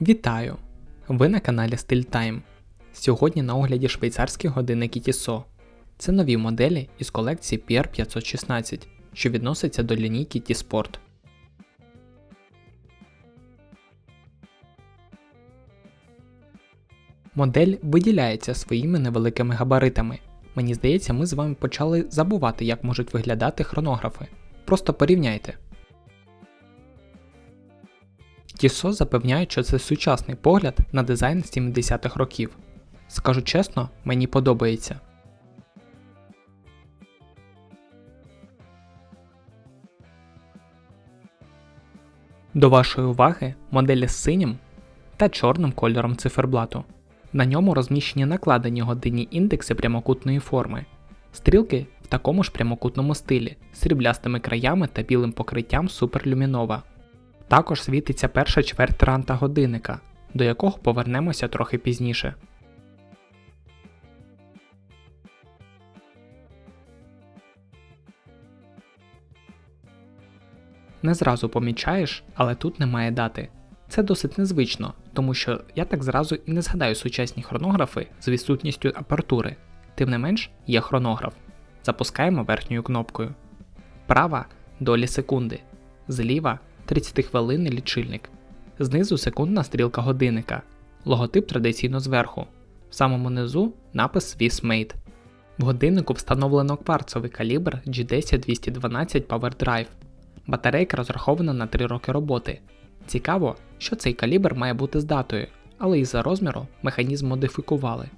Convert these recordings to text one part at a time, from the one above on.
Вітаю! Ви на каналі Style Time. Сьогодні на огляді швейцарські годинники Tissot. Це нові моделі із колекції PR516, що відноситься до лінійки T-Sport. Модель виділяється своїми невеликими габаритами. Мені здається, ми з вами почали забувати, як можуть виглядати хронографи. Просто порівняйте. Тісо запевняють, що це сучасний погляд на дизайн 70-х років. Скажу чесно, мені подобається. До вашої уваги моделі з синім та чорним кольором циферблату. На ньому розміщені накладені годинні індекси прямокутної форми. Стрілки в такому ж прямокутному стилі, з сріблястими краями та білим покриттям суперлюмінова. Також світиться перша чверть ранта годинника, до якого повернемося трохи пізніше. Не зразу помічаєш, але тут немає дати. Це досить незвично, тому що я так зразу і не згадаю сучасні хронографи з відсутністю апертури. Тим не менш, є хронограф. Запускаємо верхньою кнопкою. Права долі секунди. Зліва 30 хвилинний лічильник. Знизу секундна стрілка годинника. Логотип традиційно зверху. В самому низу напис Swiss Made. В годиннику встановлено кварцовий калібр G10212 Power Drive. Батарейка розрахована на 3 роки роботи. Цікаво, що цей калібр має бути з датою, але із-за розміру механізм модифікували.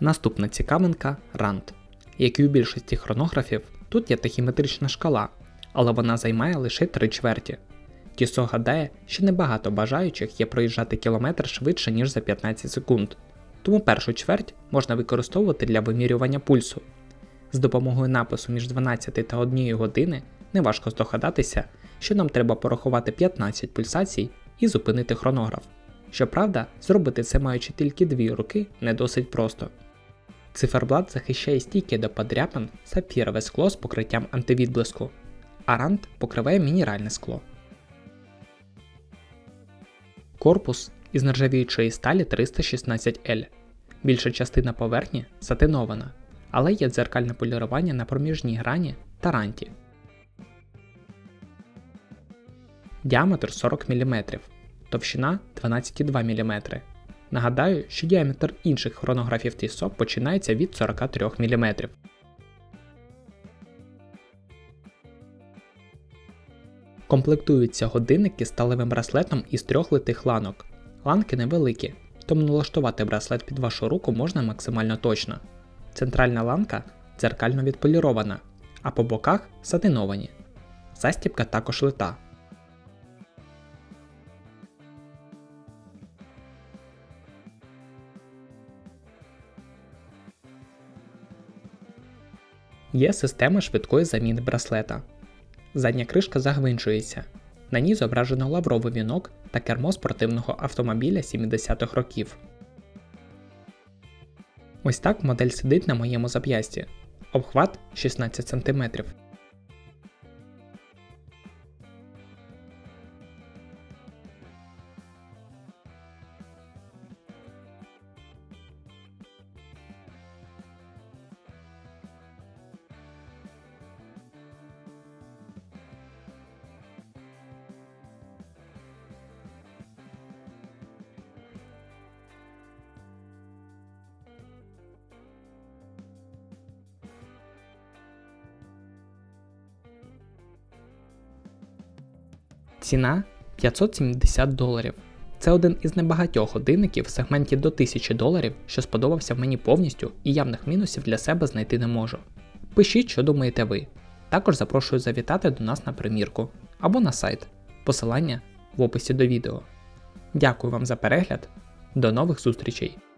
Наступна цікавинка рант. Як і у більшості хронографів, тут є тахіметрична шкала, але вона займає лише 3 чверті. Тісо гадає, що небагато бажаючих є проїжджати кілометр швидше, ніж за 15 секунд, тому першу чверть можна використовувати для вимірювання пульсу. З допомогою напису між 12 та 1 години неважко здогадатися, що нам треба порахувати 15 пульсацій і зупинити хронограф. Щоправда, зробити це маючи тільки дві руки не досить просто. Циферблат захищає стійки до подряпин сапфірове скло з покриттям антивідблиску, а рант покриває мінеральне скло. Корпус із нержавіючої сталі 316L. Більша частина поверхні сатинована, але є дзеркальне полірування на проміжній грані та ранті. Діаметр 40 мм, товщина 12,2 мм. Нагадаю, що діаметр інших хронографів Tissot починається від 43 мм. Комплектуються годинники сталевим браслетом із трьох литих ланок. Ланки невеликі, тому налаштувати браслет під вашу руку можна максимально точно. Центральна ланка дзеркально відполірована, а по боках сатиновані. Застібка також лита. Є система швидкої заміни браслета. Задня кришка загвинчується. На ній зображено лавровий вінок та кермо спортивного автомобіля 70-х років. Ось так модель сидить на моєму зап'ясті. Обхват 16 см. Ціна 570 доларів. Це один із небагатьох годинників в сегменті до 1000 доларів, що сподобався мені повністю і явних мінусів для себе знайти не можу. Пишіть, що думаєте ви. Також запрошую завітати до нас на примірку або на сайт. Посилання в описі до відео. Дякую вам за перегляд. До нових зустрічей!